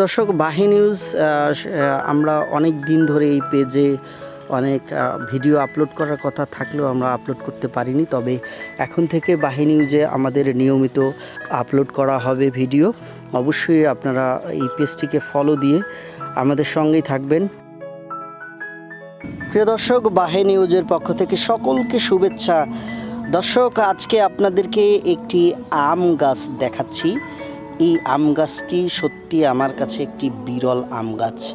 দর্শক, বাহি নিউজ আমরা অনেক দিন ধরে এই পেজে অনেক ভিডিও আপলোড করার কথা থাকলেও আমরা আপলোড করতে পারিনি। তবে এখন থেকে বাহি নিউজে আমাদের নিয়মিত আপলোড করা হবে ভিডিও। অবশ্যই আপনারা এই পেজটিকে ফলো দিয়ে আমাদের সঙ্গেই থাকবেন। প্রিয় দর্শক, বাহে নিউজের পক্ষ থেকে সকলকে শুভেচ্ছা। দর্শক, আজকে আপনাদেরকে একটি আম গাছ দেখাচ্ছি। এই আম গাছটি সত্যি আমার কাছে একটি বিরল আম গাছ।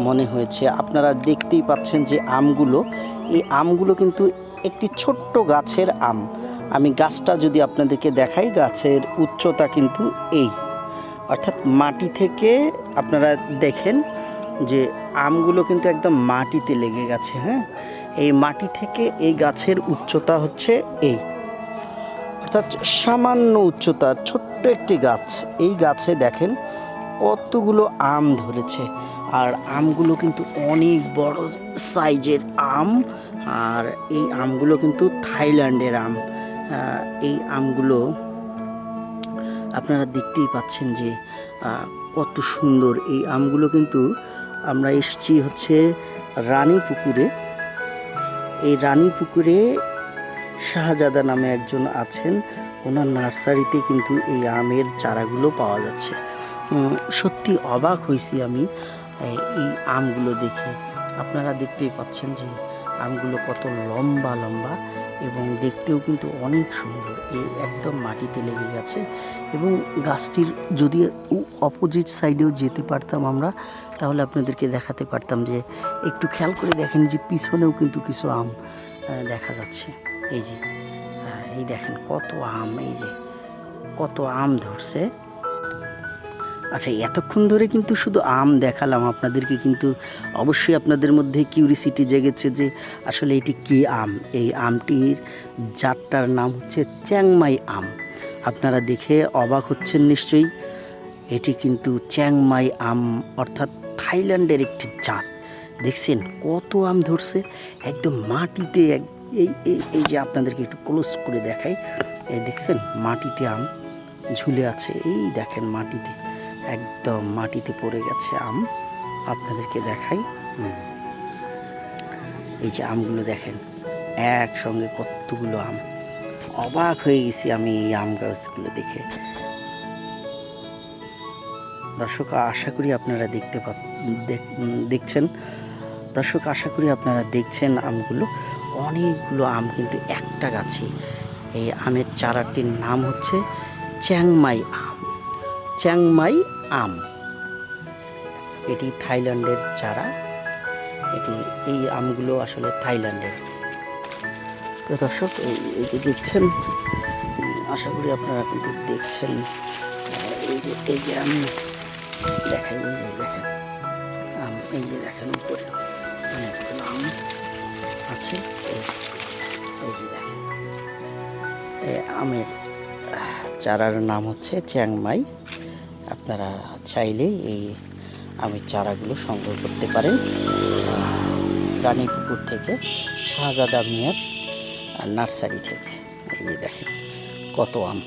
মনে হয়েছে আপনারা দেখতেই পাচ্ছেন যে আমগুলো, এই আমগুলো কিন্তু একটি ছোট্ট গাছের আম। আমি গাছটা যদি আপনাদেরকে দেখাই, গাছের উচ্চতা কিন্তু এই। অর্থাৎ মাটি থেকে আপনারা দেখেন যে আমগুলো কিন্তু একদম মাটিতে লেগে গেছে হ্যাঁ? এই মাটি থেকে এই গাছের উচ্চতা হচ্ছে এই। অর্থাৎ সামান্য উচ্চতা, ছোট্ট একটি গাছ। এই গাছে দেখেন কতগুলো আম ধরেছে। আর আমগুলো কিন্তু অনেক বড় সাইজের আম। আর এই আমগুলো কিন্তু থাইল্যান্ডের আম। এই আমগুলো আপনারা দেখতেই পাচ্ছেন যে কত সুন্দর। এই আমগুলো কিন্তু আমরা এসেছি হচ্ছে রানী পুকুরে এই রানী পুকুরে শাহজাদা নামে একজন আছেন। ওনার নার্সারিতে কিন্তু এই আমের চারাগুলো পাওয়া যাচ্ছে। সত্যি অবাক হয়েছি আমি এই আমগুলো দেখে। আপনারা দেখতেই পাচ্ছেন যে আমগুলো কত লম্বা লম্বা এবং দেখতেও কিন্তু অনেক সুন্দর। এই একদম মাটিতে লেগে গেছে এবং গাছটির যদি অপোজিট সাইডেও যেতে পারতাম আমরা, তাহলে আপনাদেরকে দেখাতে পারতাম যে, একটু খেয়াল করে দেখেন যে পিছনেও কিন্তু কিছু আম দেখা যাচ্ছে। এই যে আহ, এই দেখেন কত আম এই যে কত আম ধরছে। আচ্ছা এতক্ষণ ধরে কিন্তু শুধু আম দেখালাম আপনাদেরকে কিন্তু অবশ্যই আপনাদের মধ্যে কিউরিসিটি জেগেছে যে আসলে এটি কী আম? এই আমটির জাতটার নাম হচ্ছে চ্যাংমাই আম। আপনারা দেখে অবাক হচ্ছেন নিশ্চয়ই। এটি কিন্তু চ্যাংমাই আম অর্থাৎ থাইল্যান্ডের একটি জাত। দেখছেন কত আম ধরছে? একদম মাটিতে এক- এই এই এই যে আপনাদেরকে একটু ক্লোজ করে দেখাই এই দেখছেন মাটিতে আম ঝুলে আছে। এই দেখেন মাটিতে, একদম মাটিতে পড়ে গেছে আম। আপনাদেরকে দেখাই। এই যে আমগুলো দেখেন, একসঙ্গে কতগুলো আম। অবাক হয়ে গেছি আমি এই আম গাছগুলো দেখে। দর্শক, আশা করি আপনারা দেখতে পা দেখ- দেখছেন। দর্শক, আশা করি আপনারা দেখছেন আমগুলো। অনেকগুলো আম কিন্তু একটা গাছে। এই আমের চারাটির নাম হচ্ছে চ্যাংমাই আম। চ্যাংমাই আম। এটি থাইল্যান্ডের চারা। এটি, এই আমগুলো আসলে থাইল্যান্ডের। তো দর্শক, এই যে দেখছেন আশা করি আপনারা কিন্তু দেখছেন। এই যে এই যে আমি দেখাই, এই যে দেখেন এই যে দেখেন উপরে। আমের চারার নাম হচ্ছে চ্যাংমাই। আপনারা চাইলে এই আমের চারাগুলো সংগ্রহ করতে পারেন। রানীপুকুর থেকে, শাহজাদা মিয়ার নার্সারি থেকে। এই যে দেখেন, কত আম।